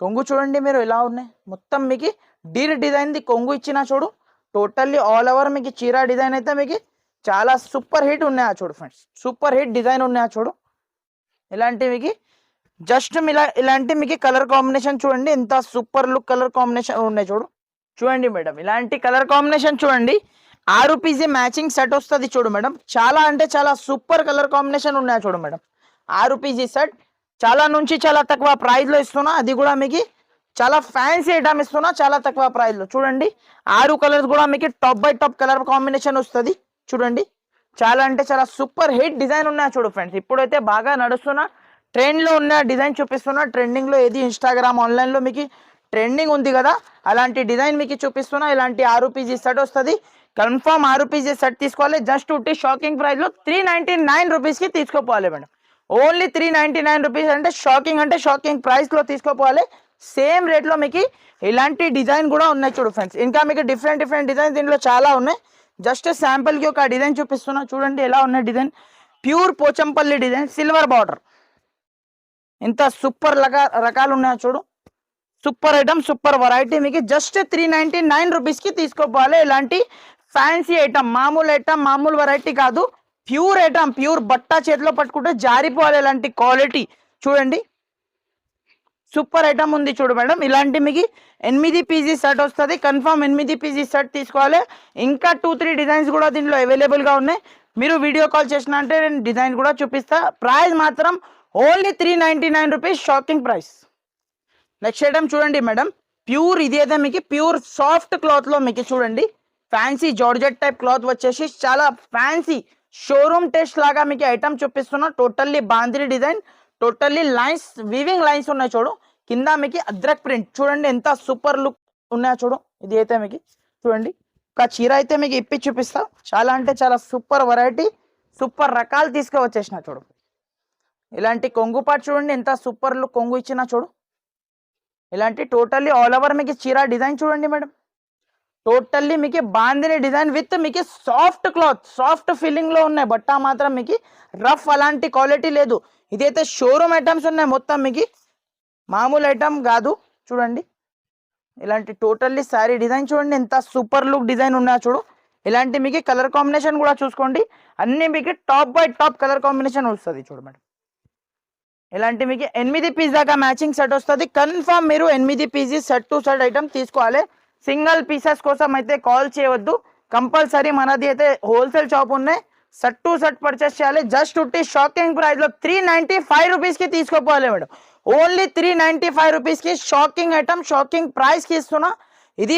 కొంగు చూడండి మీరు ఎలా ఉన్నాయి. మొత్తం మీకు డీర్ డిజైన్ ది కొంగు ఇచ్చిన చూడు. టోటల్లీ ఆల్ ఓవర్ మీకు చీర డిజైన్ అయితే మీకు చాలా సూపర్ హిట్ ఉన్నాయా చూడు ఫ్రెండ్స్. సూపర్ హిట్ డిజైన్ ఉన్నాయా చూడు. ఇలాంటి మీకు జస్ట్ ఇలా ఇలాంటి మీకు కలర్ కాంబినేషన్ చూడండి. ఎంత సూపర్ లుక్ కలర్ కాంబినేషన్ ఉన్నాయి చూడు. చూడండి మేడం. ఇలాంటి కలర్ కాంబినేషన్ చూడండి. ఆరు పీజీ మ్యాచింగ్ సెట్ వస్తుంది చూడు మేడం. చాలా అంటే చాలా సూపర్ కలర్ కాంబినేషన్ ఉన్నాయి చూడు మేడం. ఆరు పీజీ సెట్ చాలా నుంచి చాలా తక్కువ ప్రైస్లో ఇస్తున్నా. అది కూడా మీకు చాలా ఫ్యాన్సీ ఐటమ్ ఇస్తున్నా చాలా తక్కువ ప్రైస్లో చూడండి. ఆరు కలర్స్ కూడా మీకు top by top colour combination వస్తుంది. చూడండి. చాలా అంటే చాలా సూపర్ హిట్ డిజైన్ ఉన్నాయి చూడు ఫ్రెండ్స్ ఇప్పుడైతే బాగా నడుస్తున్న. ట్రెండ్లో ఉన్న డిజైన్ చూపిస్తున్నా. ట్రెండింగ్లో ఏది ఇన్స్టాగ్రామ్ ఆన్లైన్లో మీకు ట్రెండింగ్ ఉంది కదా. అలాంటి డిజైన్ మీకు చూపిస్తున్నా. ఇలాంటి ఆరు పీజీ సెట్ వస్తుంది. కన్ఫామ్ ఆ రూపీస్ సెట్ తీసుకోవాలి. జస్ట్ ఉట్టి షాకింగ్ ప్రైస్లో త్రీ నైంటీ నైన్ రూపీస్కి తీసుకోపోవాలి madam. Only three ninety nine rupees అంటే షాకింగ్ అంటే షాకింగ్ ప్రైస్లో తీసుకోపోవాలి. సేమ్ రేట్లో మీకు ఇలాంటి డిజైన్ కూడా ఉన్నాయి చూడు ఫ్రెండ్స్. ఇంకా మీకు డిఫరెంట్ డిఫరెంట్ డిజైన్ దీంట్లో చాలా ఉన్నాయి. జస్ట్ శాంపుల్కి ఒక డిజైన్ చూపిస్తున్నా. చూడండి ఎలా ఉన్నాయి design. Pure Pochampally design silver border. ఇంత సూపర్ రకా రకాలు ఉన్నాయో చూడు. సూపర్ ఐటమ్ సూపర్ వెరైటీ మీకు జస్ట్ త్రీ నైంటీ నైన్ రూపీస్కి తీసుకోపోవాలి. ఇలాంటి ఫ్యాన్సీ ఐటమ్ మామూలు ఐటమ్ మామూలు వెరైటీ కాదు. ప్యూర్ ఐటమ్ ప్యూర్ బట్ట చేతిలో పట్టుకుంటే జారిపోవాలి ఇలాంటి క్వాలిటీ చూడండి. సూపర్ ఐటమ్ ఉంది చూడు మేడం. ఇలాంటి మీకు ఎనిమిది పీజీ సెట్ వస్తుంది. కన్ఫర్మ్ ఎనిమిది పీజీ సెట్ తీసుకోవాలి. ఇంకా టూ త్రీ డిజైన్స్ కూడా దీంట్లో అవైలబుల్గా ఉన్నాయి. మీరు వీడియో కాల్ చేసిన అంటే నేను డిజైన్ కూడా చూపిస్తా. ప్రైస్ మాత్రం only three ninety nine rupees shocking price next item చూడండి మేడం. ప్యూర్ ఇది అయితే మీకు ప్యూర్ సాఫ్ట్ క్లాత్లో మీకు చూడండి. ఫ్యాన్సీ జార్జెట్ టైప్ క్లాత్ వచ్చేసి చాలా ఫ్యాన్సీ షోరూమ్ టెస్ట్ లాగా మీకు ఐటమ్ చూపిస్తున్నా. Totally బాంద్రీ design totally lines weaving lines ఉన్నాయి చూడు. కింద మీకు అద్రక్ ప్రింట్ చూడండి ఎంత సూపర్ లుక్ ఉన్నాయో చూడు. ఇది అయితే మీకు చూడండి. ఒక చీర అయితే మీకు ఇప్పి చూపిస్తా. చాలా అంటే చాలా సూపర్ వెరైటీ సూపర్ రకాలు తీసుకువచ్చేసిన చూడు. ఇలాంటి కొంగు పాటు చూడండి ఎంత సూపర్ లుక్ కొంగు ఇచ్చిన చూడు. ఇలాంటి టోటల్లీ ఆల్ ఓవర్ మీకు చీర డిజైన్ చూడండి మేడం. టోటల్లీ మీకు బాందిని డిజైన్ విత్ మీకు సాఫ్ట్ క్లాత్ సాఫ్ట్ ఫీలింగ్లో ఉన్నాయి. బట్ట మాత్రం మీకు రఫ్ అలాంటి క్వాలిటీ లేదు. ఇదైతే షోరూమ్ ఐటమ్స్ ఉన్నాయి. మొత్తం మీకు మామూలు ఐటమ్ కాదు. చూడండి. ఇలాంటి టోటల్లీ శారీ డిజైన్ చూడండి. ఎంత సూపర్ లుక్ డిజైన్ ఉన్నా చూడు. ఇలాంటి మీకు కలర్ కాంబినేషన్ కూడా చూసుకోండి. అన్ని మీకు top by top colour combination వస్తుంది చూడు మేడం. ఇలాంటి మీకు ఎనిమిది పీస్ దాకా మ్యాచింగ్ సెట్ వస్తుంది. కన్ఫర్మ్ మీరు ఎనిమిది PC set to set item తీసుకోవాలి. సింగిల్ పీసెస్ కోసం అయితే కాల్ చేయవద్దు. కంపల్సరీ మనది అయితే హోల్సేల్ షాప్ ఉన్నాయి. సెట్ టు సెట్ పర్చేస్ చేయాలి. జస్ట్ ఉట్టి షాకింగ్ ప్రైస్లో త్రీ నైన్టీ ఫైవ్ రూపీస్కి తీసుకోపోవాలి madam. Only three ninety five రూపీస్కి షాకింగ్ ఐటమ్ షాకింగ్ ప్రైస్కి ఇస్తున్నా. ఇది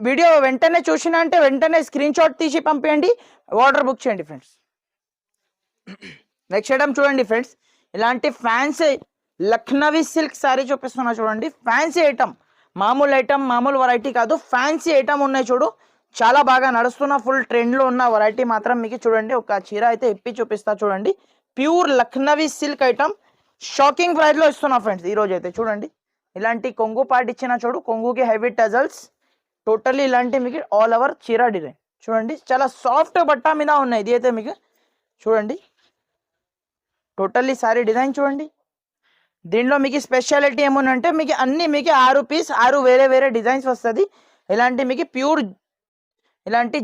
వీడియో వెంటనే చూసిన అంటే వెంటనే స్క్రీన్ షాట్ తీసి పంపించండి ఆర్డర్ బుక్ చేయండి ఫ్రెండ్స్ నెక్స్ట్ ఐటమ్ చూడండి ఫ్రెండ్స్ ఇలాంటి ఫ్యాన్సీ లక్నవీ సిల్క్ శారీ చూపిస్తున్నా చూడండి. ఫ్యాన్సీ ఐటమ్ మామూలు ఐటమ్ మామూలు వెరైటీ కాదు. ఫ్యాన్సీ ఐటమ్ ఉన్నాయి చూడు. చాలా బాగా నడుస్తున్న ఫుల్ ట్రెండ్లో ఉన్న వెరైటీ మాత్రం మీకు చూడండి. ఒక చీర అయితే ఇప్పి చూపిస్తా చూడండి. Pure Lucknowi silk item shocking ప్రైస్లో ఇస్తున్నా ఫ్రెండ్స్ ఈ అయితే చూడండి. ఇలాంటి కొంగు పార్ట్ ఇచ్చిన చూడు కొంగుకి హెవీ టజల్స్ టోటల్లీ ఇలాంటి మీకు ఆల్ ఓవర్ చీర డిజైన్. చూడండి. చాలా సాఫ్ట్ బట్ట మీద ఉన్నాయి. ఇది అయితే మీకు చూడండి. టోటల్లీ సారీ డిజైన్ చూడండి. దీనిలో మీకు స్పెషాలిటీ ఏమోనంటే మీకు అన్ని మీకు ఆరు పీస్ ఆరు వేరే వేరే డిజైన్స్ వస్తుంది. ఇలాంటి మీకు ప్యూర్ ఇలాంటి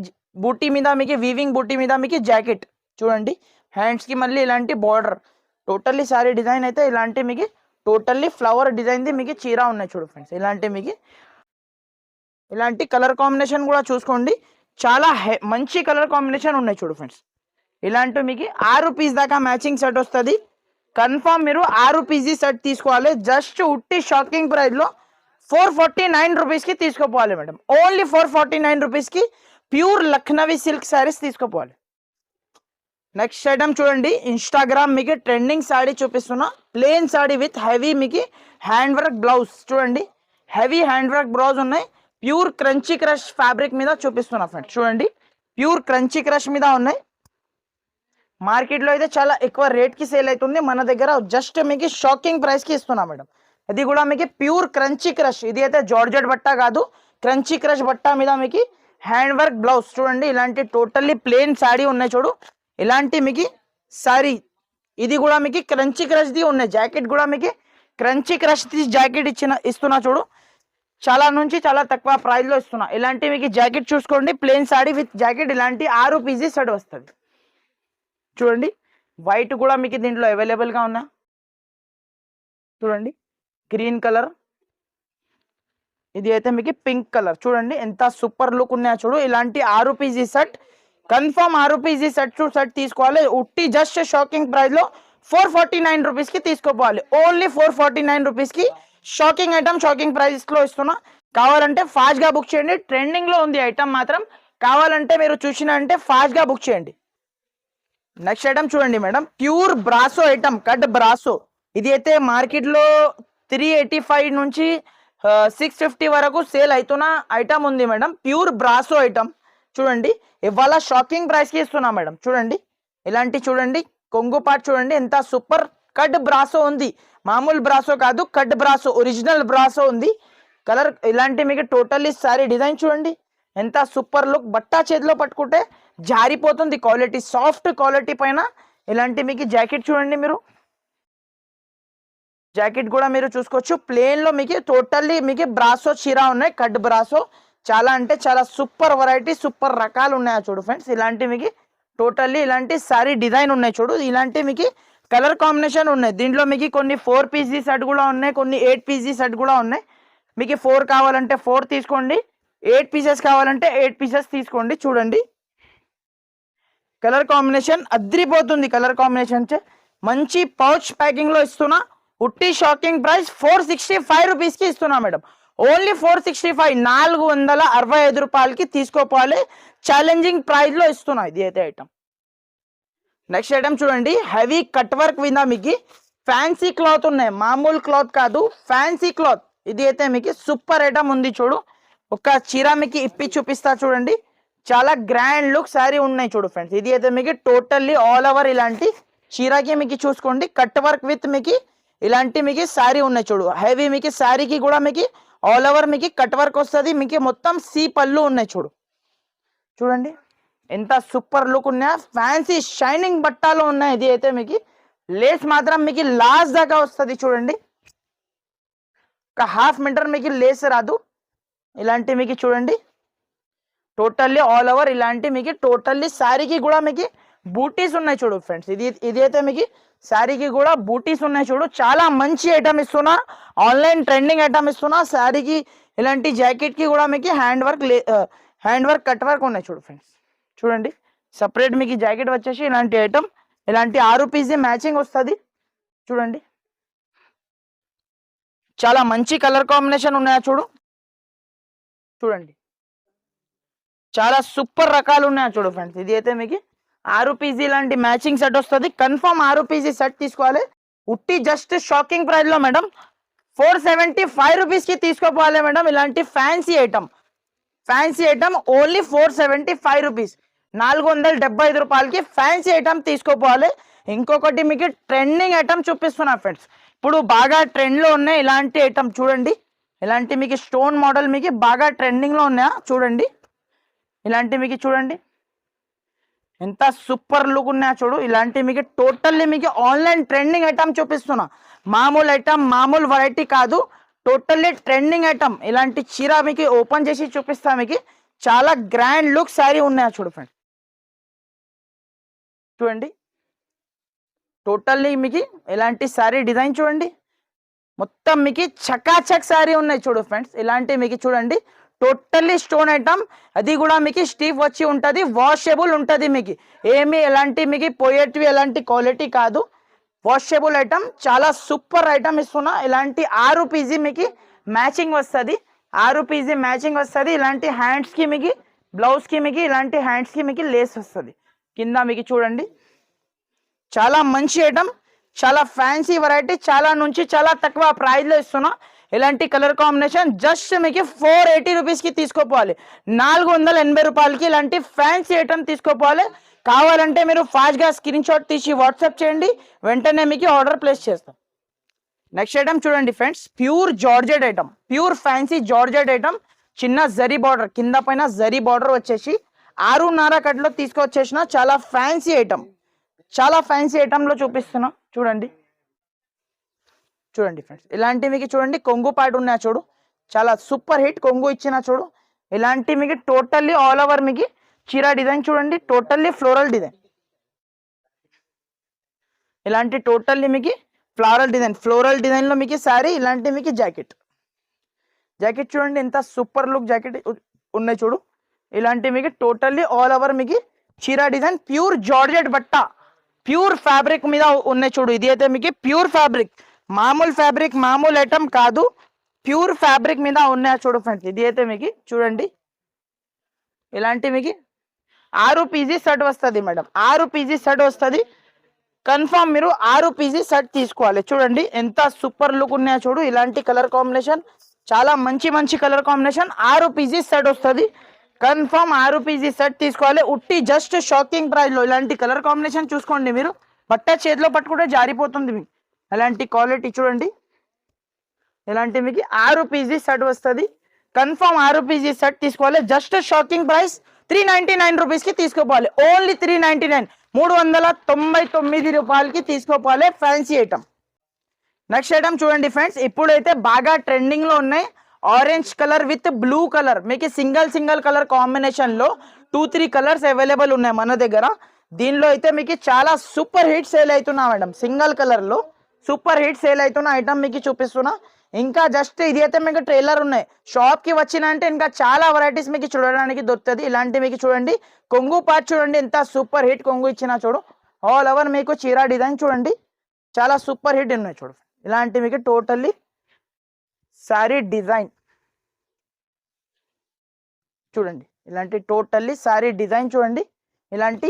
బూటీ మీద మీకు వీవింగ్ బూటీ మీద మీకు జాకెట్ చూడండి. హ్యాండ్స్కి మళ్ళీ ఇలాంటి బార్డర్ టోటల్లీ సారీ డిజైన్ అయితే ఇలాంటి మీకు టోటల్లీ ఫ్లవర్ డిజైన్ది మీకు చీర ఉన్నాయి చూడు ఫ్రెండ్స్ ఇలాంటి మీకు ఇలాంటి కలర్ కాంబినేషన్ కూడా చూసుకోండి. చాలా మంచి కలర్ కాంబినేషన్ ఉన్నాయి చూడు ఫ్రెండ్స్ ఇలాంటి మీకు ఆరు పీస్ దాకా మ్యాచింగ్ సెట్ వస్తుంది. కన్ఫామ్ మీరు ఆరు పీజీ సెట్ తీసుకోవాలి. జస్ట్ ఉట్టి షాకింగ్ ప్రైస్లో ఫోర్ ఫార్టీ నైన్ రూపీస్కి తీసుకోపోవాలి madam. Only four forty nine రూపీస్కి ప్యూర్ లక్నవీ సిల్క్ శారీస్ తీసుకోపోవాలి. నెక్స్ట్ ఐటమ్ చూడండి. ఇన్స్టాగ్రామ్ మీకు ట్రెండింగ్ సాడీ చూపిస్తున్నా. ప్లేన్ సాడీ విత్ హెవీ మీకు హ్యాండ్ వర్క్ బ్లౌజ్ చూడండి. హెవీ హ్యాండ్ వర్క్ బ్లౌజ్ ఉన్నాయి. ప్యూర్ క్రంచీ క్రష్ ఫ్యాబ్రిక్ మీద చూపిస్తున్నా ఫ్రెండ్స్. చూడండి. ప్యూర్ క్రంచీ క్రష్ మీద ఉన్నాయి. మార్కెట్లో అయితే చాలా ఎక్కువ రేట్కి సేల్ అవుతుంది. మన దగ్గర జస్ట్ మీకు షాకింగ్ ప్రైస్కి ఇస్తున్నా మేడం. ఇది కూడా మీకు ప్యూర్ క్రంచీ క్రష్. ఇది అయితే జార్జెట్ బట్ట కాదు. క్రంచీ క్రష్ బట్ట మీద మీకు హ్యాండ్ వర్క్ బ్లౌజ్ చూడండి. ఇలాంటి టోటల్లీ ప్లెయిన్ శారీ ఉన్నాయి చూడు. ఇలాంటి మీకు శారీ. ఇది కూడా మీకు క్రంచీ క్రష్ది ఉన్నాయి. జాకెట్ కూడా మీకు క్రంచీ క్రష్ జాకెట్ ఇచ్చిన ఇస్తున్నా చూడు. చాలా నుంచి చాలా తక్కువ ప్రైస్లో ఇస్తున్నా. ఇలాంటి మీకు జాకెట్ చూసుకోండి. ప్లెయిన్ శారీ విత్ జాకెట్ ఇలాంటి ఆరు పీజీ సెట్ వస్తుంది. చూడండి. వైట్ కూడా మీకు దీంట్లో అవైలబుల్గా ఉన్నా చూడండి. గ్రీన్ కలర్ ఇది అయితే మీకు పింక్ కలర్ చూడండి. ఎంత సూపర్ లుక్ ఉన్నాయో చూడు. ఇలాంటి ఆరు పీజీ సెట్ కన్ఫర్మ్ ఆరు పీజీ సెట్ టు సెట్ తీసుకోవాలి. ఉట్టి జస్ట్ షాకింగ్ ప్రైస్లో ఫోర్ ఫార్టీ నైన్ రూపీస్కి తీసుకోపోవాలి. ఓన్లీ ఫోర్ ఫార్టీ నైన్ రూపీస్కి షాకింగ్ ఐటమ్ షాకింగ్ ప్రైస్లో ఇస్తున్నా. కావాలంటే ఫాస్ట్గా బుక్ చేయండి. ట్రెండింగ్లో ఉంది ఐటమ్ మాత్రం. కావాలంటే మీరు చూసిన అంటే ఫాస్ట్గా బుక్ చేయండి. నెక్స్ట్ ఐటమ్ చూడండి madam. Pure brasso item cut brasso ఇది అయితే మార్కెట్లో త్రీ ఎయిటీ ఫైవ్ నుంచి సిక్స్ ఫిఫ్టీ వరకు సేల్ అవుతున్న ఐటమ్ ఉంది మేడం. ప్యూర్ బ్రాసో ఐటమ్ చూడండి. ఇవాళ షాకింగ్ ప్రైస్కి ఇస్తున్నా మేడం. చూడండి. ఇలాంటి చూడండి. కొంగు పాట్ చూడండి. ఎంత సూపర్ కట్ బ్రాసో ఉంది. మామూలు బ్రాసో కాదు కట్ బ్రాసో ఒరిజినల్ బ్రాసో ఉంది. కలర్ ఇలాంటి మీకు టోటల్లీ సారీ డిజైన్ చూడండి. ఎంత సూపర్ లుక్ బట్టా చేతిలో పట్టుకుంటే జారిపోతుంది క్వాలిటీ సాఫ్ట్ క్వాలిటీ పైన. ఇలాంటి మీకు జాకెట్ చూడండి మీరు. జాకెట్ కూడా మీరు చూసుకోవచ్చు. ప్లేన్లో మీకు టోటల్లీ మీకు బ్రాసో చీరా ఉన్నాయి కట్ బ్రాసో. చాలా అంటే చాలా సూపర్ వెరైటీ సూపర్ రకాలు ఉన్నాయి చూడు ఫ్రెండ్స్. ఇలాంటి మీకు టోటల్లీ ఇలాంటి సారీ డిజైన్ ఉన్నాయి చూడు. ఇలాంటి మీకు కలర్ కాంబినేషన్ ఉన్నాయి. దీంట్లో మీకు కొన్ని ఫోర్ పీసీ సెట్ కూడా ఉన్నాయి కొన్ని ఎయిట్ పీసీ సెట్ కూడా ఉన్నాయి. మీకు ఫోర్ కావాలంటే ఫోర్ తీసుకోండి ఎయిట్ పీసెస్ కావాలంటే ఎయిట్ పీసెస్ తీసుకోండి. చూడండి. కలర్ కాంబినేషన్ అద్రిపోతుంది కలర్ కాంబినేషన్ చే మంచి పౌచ్ ప్యాకింగ్లో ఇస్తున్నా. ఉట్టి shocking price four sixty five రూపీస్కి ఇస్తున్నా madam. Only four sixty five నాలుగు వందల అరవై ఐదు రూపాయలకి తీసుకోపోవాలి. ఛాలెంజింగ్ ప్రైస్లో ఇస్తున్నా ఇది అయితే ఐటమ్. నెక్స్ట్ ఐటమ్ చూడండి. హెవీ కట్ వర్క్ విందా మీకు? ఫ్యాన్సీ క్లాత్ ఉన్నాయి. మామూలు క్లాత్ కాదు. Fancy cloth. ఇది అయితే మీకు సూపర్ ఐటమ్ ఉంది చూడు. ఒక చీర మీకు ఇప్పి చూపిస్తా చూడండి. చాలా గ్రాండ్ లుక్ శారీ ఉన్నాయి చూడు ఫ్రెండ్స్ ఇది అయితే మీకు టోటల్లీ ఆల్ ఓవర్ ఇలాంటి చీరాకి మీకు చూసుకోండి. కట్ వర్క్ విత్ మీకు ఇలాంటి మీకు శారీ ఉన్నాయి చూడు. హెవీ మీకు శారీకి కూడా మీకు ఆల్ ఓవర్ మీకు కట్ వర్క్ వస్తుంది. మీకు మొత్తం సీ పళ్ళు ఉన్నాయి చూడు. చూడండి. ఎంత సూపర్ లుక్ ఉన్నాయా ఫ్యాన్సీ షైనింగ్ బట్టాలు ఉన్నాయి. ఇది అయితే మీకు లేస్ మాత్రం మీకు లాస్ట్ దాకా వస్తుంది చూడండి. ఒక హాఫ్ మీటర్ మీకు లేస్ రాదు. ఇలాంటి మీకు చూడండి. టోటల్లీ ఆల్ ఓవర్ ఇలాంటి మీకు టోటల్లీ శారీకి కూడా మీకు బూటీస్ ఉన్నాయి చూడు ఫ్రెండ్స్ ఇది ఇది అయితే మీకు శారీకి కూడా బూటీస్ ఉన్నాయి చూడు. చాలా మంచి ఐటమ్ ఇస్తున్నా. ఆన్లైన్ ట్రెండింగ్ ఐటమ్ ఇస్తున్నా. శారీకి ఇలాంటి జాకెట్కి కూడా మీకు hand work hand work cut work ఉన్నాయి చూడు ఫ్రెండ్స్ చూడండి. సపరేట్ మీకు జాకెట్ వచ్చేసి ఇలాంటి ఐటమ్ ఇలాంటి ఆరు పీస్ మ్యాచింగ్ వస్తుంది. చూడండి. చాలా మంచి కలర్ కాంబినేషన్ ఉన్నాయా చూడు? చూడండి. చాలా సూపర్ రకాలు ఉన్నాయా చూడు ఫ్రెండ్స్ ఇది అయితే మీకు ఆరు పీజీ లాంటి మ్యాచింగ్ సెట్ వస్తుంది. కన్ఫర్మ్ ఆరు పీజీ సెట్ తీసుకోవాలి. ఉట్టి జస్ట్ షాకింగ్ ప్రైస్లో మేడం ఫోర్ సెవెంటీ ఫైవ్ రూపీస్కి తీసుకోపోవాలి మేడం ఇలాంటి fancy item fancy item only four seventy five rupees నాలుగు వందల డెబ్బై ఐదు రూపాయలకి ఫ్యాన్సీ ఐటమ్ తీసుకోపోవాలి. ఇంకొకటి మీకు ట్రెండింగ్ ఐటమ్ చూపిస్తున్నా ఫ్రెండ్స్ ఇప్పుడు బాగా ట్రెండ్లో ఉన్నాయి ఇలాంటి ఐటమ్ చూడండి. ఇలాంటి మీకు స్టోన్ మోడల్ మీకు బాగా ట్రెండింగ్లో ఉన్నాయా? చూడండి. ఇలాంటి మీకు చూడండి. ఎంత సూపర్ లుక్ ఉన్నాయా చూడు. ఇలాంటి మీకు టోటల్లీ మీకు ఆన్లైన్ ట్రెండింగ్ ఐటమ్ చూపిస్తున్నా. మామూలు ఐటమ్ మామూలు వెరైటీ కాదు. Totally trending item. ఇలాంటి చీర మీకు ఓపెన్ చేసి చూపిస్తా మీకు. చాలా గ్రాండ్ లుక్ శారీ ఉన్నాయా చూడు ఫ్రెండ్ చూడండి. టోటల్లీ మీకు ఇలాంటి శారీ డిజైన్ చూడండి. మొత్తం మీకు చకాచక్ శారీ ఉన్నాయి చూడు ఫ్రెండ్స్ ఇలాంటి మీకు చూడండి. Totally stone item. అది కూడా మీకు స్టీఫ్ వచ్చి ఉంటుంది వాషబుల్ ఉంటుంది మీకు. ఏమి ఎలాంటి మీకు పోయేటివి ఎలాంటి క్వాలిటీ కాదు. వాషబుల్ ఐటమ్ చాలా సూపర్ ఐటమ్ ఇస్తున్నా. ఇలాంటి ఆరు పీజీ మీకు మ్యాచింగ్ వస్తుంది. ఆరు పీజీ మ్యాచింగ్ వస్తుంది. ఇలాంటి హ్యాండ్స్కి మీకు బ్లౌజ్కి మీకు ఇలాంటి హ్యాండ్స్కి మీకు లేస్ వస్తుంది. కింద మీకు చూడండి. చాలా మంచి ఐటమ్ చాలా ఫ్యాన్సీ వెరైటీ చాలా నుంచి చాలా తక్కువ ప్రైజ్లో ఇస్తున్నా. ఇలాంటి కలర్ కాంబినేషన్ జస్ట్ మీకు ఫోర్ ఎయిటీ రూపీస్కి తీసుకోపోవాలి. నాలుగు వందల ఎనభై రూపాయలకి ఇలాంటి ఫ్యాన్సీ ఐటమ్ తీసుకోపోవాలి. కావాలంటే మీరు ఫాస్ట్గా స్క్రీన్ షాట్ తీసి వాట్సాప్ చేయండి. వెంటనే మీకు ఆర్డర్ ప్లేస్ చేస్తాం. నెక్స్ట్ ఐటమ్ చూడండి friends pure georgette item pure fancy georgette item చిన్న జరీ బార్డర్ కింద పైన జరీ బార్డర్ వచ్చేసి ఆరున్నర కట్లో తీసుకొచ్చేసిన చాలా ఫ్యాన్సీ ఐటమ్ చాలా ఫ్యాన్సీ ఐటమ్లో చూపిస్తున్నా. చూడండి. చూడండి ఫ్రెండ్స్ ఇలాంటి మీకు చూడండి కొంగు పాటు ఉన్నాయా చూడు. చాలా సూపర్ హిట్ కొంగు ఇచ్చిన చూడు. ఇలాంటి మీకు టోటల్లీ ఆల్ ఓవర్ మీకు చీర డిజైన్ చూడండి టోటల్లీ ఫ్లోరల్ డిజైన్ ఇలాంటి టోటల్లీ మీకు ఫ్లోరల్ డిజైన్ ఫ్లోరల్ డిజైన్లో మీకు శారీ ఇలాంటి మీకు జాకెట్ జాకెట్ చూడండి ఎంత సూపర్ లుక్ జాకెట్ ఉన్నాయి చూడు. ఇలాంటి మీకు టోటల్లీ ఆల్ ఓవర్ మీకు చీర డిజైన్ ప్యూర్ జార్జెట్ బట్ట ప్యూర్ ఫ్యాబ్రిక్ మీద ఉన్నాయి చూడు. ఇది అయితే మీకు ప్యూర్ ఫ్యాబ్రిక్ మామూలు ఫ్యాబ్రిక్ మామూలు ఐటమ్ కాదు. ప్యూర్ ఫ్యాబ్రిక్ మీద ఉన్నాయి చూడు ఫ్రెండ్స్ ఇది అయితే మీకు చూడండి. ఇలాంటి మీకు ఆరు పీజీ సెట్ వస్తుంది మేడం. ఆరు పీజీ సెట్ వస్తుంది. కన్ఫామ్ మీరు ఆరు పీజీ సెట్ తీసుకోవాలి. చూడండి ఎంత సూపర్ లుక్ ఉన్నాయో చూడు. ఇలాంటి కలర్ కాంబినేషన్ చాలా మంచి మంచి కలర్ కాంబినేషన్ ఆరు పీజీ సెట్ వస్తుంది. కన్ఫామ్ ఆరు పీజీ సెట్ తీసుకోవాలి. ఉట్టి జస్ట్ షాకింగ్ ప్రైస్లో ఇలాంటి కలర్ కాంబినేషన్ చూసుకోండి మీరు. బట్ట చేతిలో పట్టుకుంటే జారిపోతుంది మీకు. ఎలాంటి క్వాలిటీ చూడండి. ఎలాంటి మీకు ఆరు పీజీ సెట్ వస్తుంది. కన్ఫర్మ్ ఆరు పీజీ సెట్ తీసుకోవాలి. Just shocking price three ninety nine రూపీస్కి తీసుకోపోవాలి ఓన్లీ త్రీ నైన్టీ నైన్. మూడు వందల తొంభై తొమ్మిది రూపాయలకి తీసుకోపోవాలి ఫ్యాన్సీ ఐటమ్. నెక్స్ట్ ఐటమ్ చూడండి ఫ్రెండ్స్. ఇప్పుడైతే బాగా ట్రెండింగ్లో ఉన్నాయి. Orange colour with blue colour. మీకు సింగిల్ సింగిల్ కలర్ కాంబినేషన్లో టూ త్రీ కలర్స్ అవైలబుల్ ఉన్నాయి మన దగ్గర. దీనిలో అయితే మీకు చాలా సూపర్ హిట్ సేల్ అవుతున్నా మేడం. సింగిల్ కలర్లో. సూపర్ హిట్ సేల్ అవుతున్న ఐటమ్ మీకు చూపిస్తున్నా. ఇంకా జస్ట్ ఇది అయితే మీకు ట్రైలర్ ఉన్నాయి. షాప్కి ఇంకా చాలా వెరైటీస్ మీకు చూడడానికి దొరుకుతుంది. ఇలాంటి మీకు చూడండి. కొంగు పార్ట్ చూడండి. ఎంత సూపర్ హిట్ కొంగు ఇచ్చిన చూడు. ఆల్ ఓవర్ మీకు చీర డిజైన్ చూడండి. చాలా సూపర్ హిట్ ఉన్నాయి చూడు. ఇలాంటి మీకు టోటల్లీ శారీ డిజైన్ చూడండి. ఇలాంటి టోటల్లీ శారీ డిజైన్ చూడండి. ఇలాంటి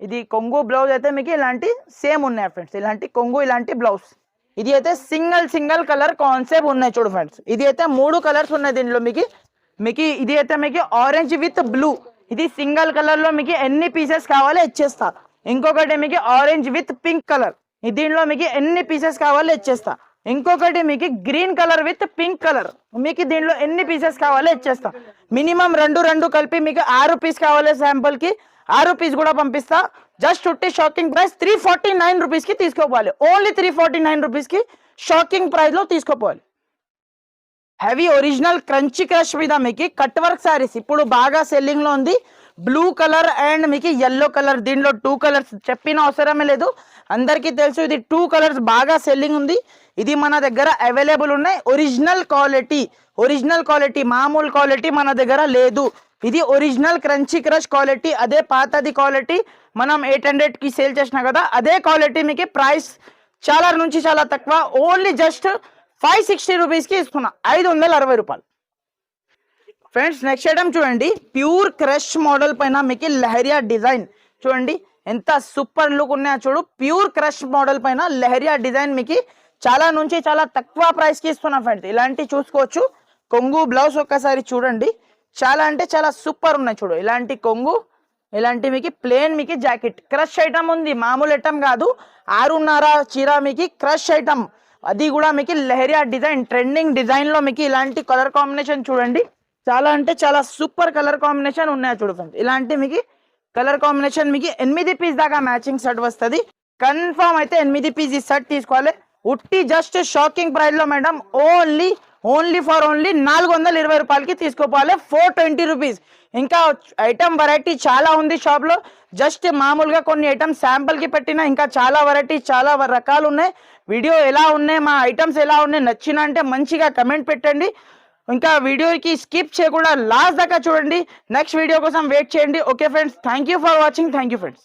ఇది కొంగు బ్లౌజ్ అయితే మీకు ఇలాంటి సేమ్ ఉన్నాయి ఫ్రెండ్స్ ఇలాంటి కొంగు ఇలాంటి బ్లౌజ్ ఇది అయితే సింగిల్ సింగిల్ కలర్ కాన్సెప్ట్ ఉన్నాయి చూడు ఫ్రెండ్స్ ఇది అయితే మూడు కలర్స్ ఉన్నాయి దీంట్లో మీకు. మీకు ఇది అయితే మీకు ఆరెంజ్ విత్ బ్లూ ఇది సింగిల్ కలర్లో మీకు ఎన్ని పీసెస్ కావాలో ఇచ్చేస్తా. ఇంకొకటి మీకు ఆరెంజ్ విత్ పింక్ కలర్ దీనిలో మీకు ఎన్ని పీసెస్ కావాలో ఇచ్చేస్తా. ఇంకొకటి మీకు green colour with pink colour మీకు దీనిలో ఎన్ని పీసెస్ కావాలో ఇచ్చేస్తా. మినిమం రెండు రెండు కలిపి మీకు ఆరు పీస్ కావాలి శాంపుల్ ఆ ఆరు కూడా పంపిస్తా. జస్ట్ ఉట్టి shocking price three forty nine రూపీస్కి తీసుకోపోవాలి. ఓన్లీ త్రీ ఫార్టీ నైన్ రూపీస్కి షాకింగ్ ప్రైస్లో తీసుకోపోవాలి. హెవీ ఒరిజినల్ క్రంచీ క్రష్ మీద మీకు కట్ వర్క్ సారీస్ ఇప్పుడు బాగా సెల్లింగ్లో ఉంది. బ్లూ కలర్ అండ్ మీకు ఎల్లో కలర్ దీనిలో టూ కలర్స్ చెప్పిన అవసరమే లేదు. అందరికీ తెలుసు ఇది టూ కలర్స్ బాగా సెల్లింగ్ ఉంది. ఇది మన దగ్గర అవైలబుల్ ఉన్నాయి. ఒరిజినల్ క్వాలిటీ ఒరిజినల్ క్వాలిటీ మామూలు క్వాలిటీ మన దగ్గర లేదు. ఇది ఒరిజినల్ క్రంచీ క్రష్ క్వాలిటీ అదే పాతది క్వాలిటీ మనం ఎయిట్ హండ్రెడ్కి సేల్ చేసిన కదా అదే క్వాలిటీ మీకు ప్రైస్ చాలా నుంచి చాలా తక్కువ. ఓన్లీ జస్ట్ ఫైవ్ సిక్స్టీ రూపీస్కి ఇస్తున్నా. ఐదు వందల అరవై రూపాయలు. ఫ్రెండ్స్ నెక్స్ట్ ఐటమ్ చూడండి. ప్యూర్ క్రష్ మోడల్ పైన మీకు లహరియా డిజైన్ చూడండి ఎంత సూపర్ లుక్ ఉన్నాయో చూడు. ప్యూర్ క్రష్ మోడల్ పైన లహరియా డిజైన్ మీకు చాలా నుంచి చాలా తక్కువ ప్రైస్కి ఇస్తున్నా ఫ్రెండ్స్ ఇలాంటి చూసుకోవచ్చు. కొంగు బ్లౌజ్ ఒక్కసారి చూడండి. చాలా అంటే చాలా సూపర్ ఉన్నాయి చూడు. ఇలాంటి కొంగు ఇలాంటి మీకు ప్లేన్ మీకు జాకెట్. క్రష్ ఐటమ్ ఉంది. మామూలు ఐటమ్ కాదు. ఆరున్నర చీర మీకు క్రష్ ఐటమ్. అది కూడా మీకు లెహరియా డిజైన్ ట్రెండింగ్ డిజైన్లో మీకు ఇలాంటి కలర్ కాంబినేషన్ చూడండి. చాలా అంటే చాలా సూపర్ కలర్ కాంబినేషన్ ఉన్నాయి చూడు ఫ్రెండ్స్. ఇలాంటి మీకు కలర్ కాంబినేషన్ మీకు ఎనిమిది పీస్ దాకా మ్యాచింగ్ షర్ట్ వస్తుంది. కన్ఫర్మ్ అయితే ఎనిమిది పీస్ ఈ షర్ట్ తీసుకోవాలి. ఉట్టి జస్ట్ షాకింగ్ ప్రైస్లో madam only only for only నాలుగు వందల ఇరవై రూపాయలకి తీసుకోపోవాలి. Four twenty rupees. ఇంకా ఐటమ్ వెరైటీ చాలా ఉంది షాప్లో. జస్ట్ మామూలుగా కొన్ని ఐటమ్స్ శాంపుల్కి పెట్టిన ఇంకా చాలా వెరైటీ చాలా రకాలు ఉన్నాయి. వీడియో ఎలా ఉన్నాయి మా ఐటమ్స్ ఎలా ఉన్నాయి నచ్చిన అంటే మంచిగా కమెంట్ పెట్టండి. ఇంకా వీడియోకి స్కిప్ చేయకుండా లాస్ట్ దాకా చూడండి. నెక్స్ట్ వీడియో కోసం వెయిట్ చేయండి. Okay friends thank you for watching thank you friends